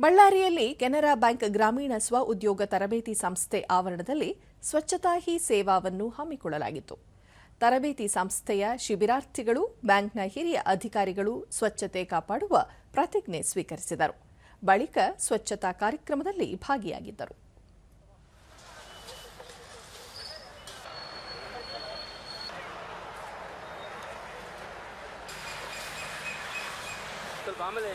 ಬಳ್ಳಾರಿಯಲ್ಲಿ ಕೆನರಾ ಬ್ಯಾಂಕ್ ಗ್ರಾಮೀಣ ಸ್ವ ಉದ್ಯೋಗ ತರಬೇತಿ ಸಂಸ್ಥೆ ಆವರಣದಲ್ಲಿ ಸ್ವಚ್ಛತಾ ಹಿ ಸೇವಾವನ್ನು ಹಮ್ಮಿಕೊಳ್ಳಲಾಗಿತ್ತು. ತರಬೇತಿ ಸಂಸ್ಥೆಯ ಶಿಬಿರಾರ್ಥಿಗಳು, ಬ್ಯಾಂಕ್ನ ಹಿರಿಯ ಅಧಿಕಾರಿಗಳು ಸ್ವಚ್ಛತೆ ಕಾಪಾಡುವ ಪ್ರತಿಜ್ಞೆ ಸ್ವೀಕರಿಸಿದರು. ಬಳಿಕ ಸ್ವಚ್ಛತಾ ಕಾರ್ಯಕ್ರಮದಲ್ಲಿ ಭಾಗಿಯಾಗಿದ್ದರು. ಸ್ವಲ್ಪ ಆಮೇಲೆ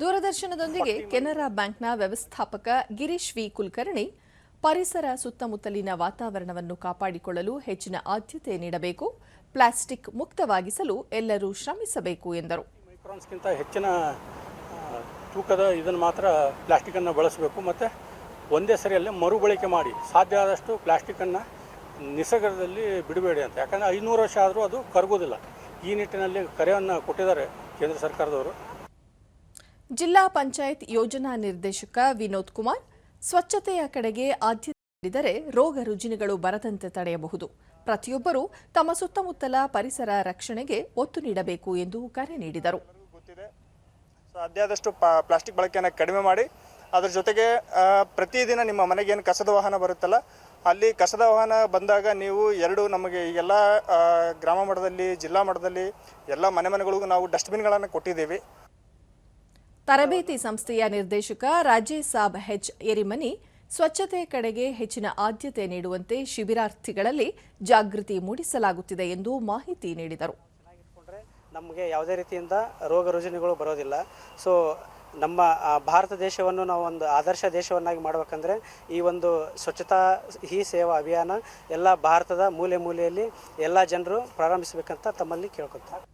ದೂರದರ್ಶನದೊಂದಿಗೆ ಕೆನರಾ ಬ್ಯಾಂಕ್ನ ವ್ಯವಸ್ಥಾಪಕ ಗಿರೀಶ್ ವಿ. ಕುಲಕರ್ಣಿ ಪರಿಸರ ಸುತ್ತಮುತ್ತಲಿನ ವಾತಾವರಣವನ್ನು ಕಾಪಾಡಿಕೊಳ್ಳಲು ಹೆಚ್ಚಿನ ಆದ್ಯತೆ ನೀಡಬೇಕು ಪ್ಲಾಸ್ಟಿಕ್ ಮುಕ್ತವಾಗಿಸಲು ಎಲ್ಲರೂ ಶ್ರಮಿಸಬೇಕು ಎಂದರು. ಮೈಕ್ರಾನ್ಸ್ಗಿಂತ ಹೆಚ್ಚಿನ ತೂಕದ ಇದನ್ನು ಮಾತ್ರ ಪ್ಲಾಸ್ಟಿಕನ್ನು ಬಳಸಬೇಕು. ಮತ್ತು ಒಂದೇ ಸರಿಯಲ್ಲಿ ಮರುಬಳಕೆ ಮಾಡಿ ಸಾಧ್ಯ ಆದಷ್ಟು ಪ್ಲಾಸ್ಟಿಕ್ಕನ್ನು ನಿಸರ್ಗದಲ್ಲಿ ಬಿಡಬೇಡಿ ಅಂತ. ಯಾಕಂದರೆ ಐನೂರು ವರ್ಷ ಆದರೂ ಅದು ಕರಗೋದಿಲ್ಲ ಈ ನಿಟ್ಟಿನಲ್ಲಿ ಕರೆಯನ್ನು ಕೊಟ್ಟಿದ್ದಾರೆ ಕೇಂದ್ರ ಸರ್ಕಾರದವರು. ಜಿಲ್ಲಾ ಪಂಚಾಯತ್ ಯೋಜನಾ ನಿರ್ದೇಶಕ ವಿನೋದ್ ಕುಮಾರ್ ಸ್ವಚ್ಛತೆಯ ಕಡೆಗೆ ಆದ್ಯತೆ ನೀಡಿದರೆ ರೋಗ ರುಜಿನಗಳು ಬರದಂತೆ ತಡೆಯಬಹುದು. ಪ್ರತಿಯೊಬ್ಬರೂ ತಮ್ಮ ಸುತ್ತಮುತ್ತಲ ಪರಿಸರ ರಕ್ಷಣೆಗೆ ಒತ್ತು ನೀಡಬೇಕು ಎಂದು ಕರೆ ನೀಡಿದರು. ಗೊತ್ತಿದೆ. ಸೊ ಸಾಧ್ಯಾದಷ್ಟು ಪ- ಪ್ಲಾಸ್ಟಿಕ್ ಬಳಕೆಯನ್ನು ಕಡಿಮೆ ಮಾಡಿ ಅದ್ರ ಜೊತೆಗೆ ಪ್ರತಿದಿನ ನಿಮ್ಮ ಮನೆಗೆ ಏನು ಕಸದ ವಾಹನ ಬರುತ್ತಲ್ಲ ಅಲ್ಲಿ ಕಸದ ವಾಹನ ಬಂದಾಗ ನೀವು ಎರಡು ನಮಗೆ ಎಲ್ಲ ಗ್ರಾಮ ಮಟ್ಟದಲ್ಲಿ ಜಿಲ್ಲಾ ಮಟ್ಟದಲ್ಲಿ ಎಲ್ಲ ಮನೆ ಮನೆಗಳಿಗೂ ನಾವು ಡಸ್ಟ್ಬಿನ್ಗಳನ್ನು ಕೊಟ್ಟಿದ್ದೀವಿ. ತರಬೇತಿ ಸಂಸ್ಥೆಯ ನಿರ್ದೇಶಕ ರಾಜೇಶ್ ಸಾಬ್ ಹೆಚ್ ಎರಿಮನಿ ಸ್ವಚ್ಛತೆ ಕಡೆಗೆ ಹೆಚ್ಚಿನ ಆದ್ಯತೆ ನೀಡುವಂತೆ ಶಿಬಿರಾರ್ಥಿಗಳಲ್ಲಿ ಜಾಗೃತಿ ಮೂಡಿಸಲಾಗುತ್ತಿದೆ ಎಂದು ಮಾಹಿತಿ ನೀಡಿದರು. ನಮಗೆ ಯಾವುದೇ ರೀತಿಯಿಂದ ರೋಗ ರುಜಿನಗಳು ಬರೋದಿಲ್ಲ. ಸೊ ನಮ್ಮ ಭಾರತ ದೇಶವನ್ನು ನಾವು ಒಂದು ಆದರ್ಶ ದೇಶವನ್ನಾಗಿ ಮಾಡಬೇಕಂದ್ರೆ ಈ ಒಂದು ಸ್ವಚ್ಛತಾ ಹಿ ಸೇವಾ ಅಭಿಯಾನ ಎಲ್ಲ ಭಾರತದ ಮೂಲೆ ಮೂಲೆಯಲ್ಲಿ ಎಲ್ಲ ಜನರು ಪ್ರಾರಂಭಿಸಬೇಕಂತ ತಮ್ಮಲ್ಲಿ ಕೇಳ್ಕೊತಾರೆ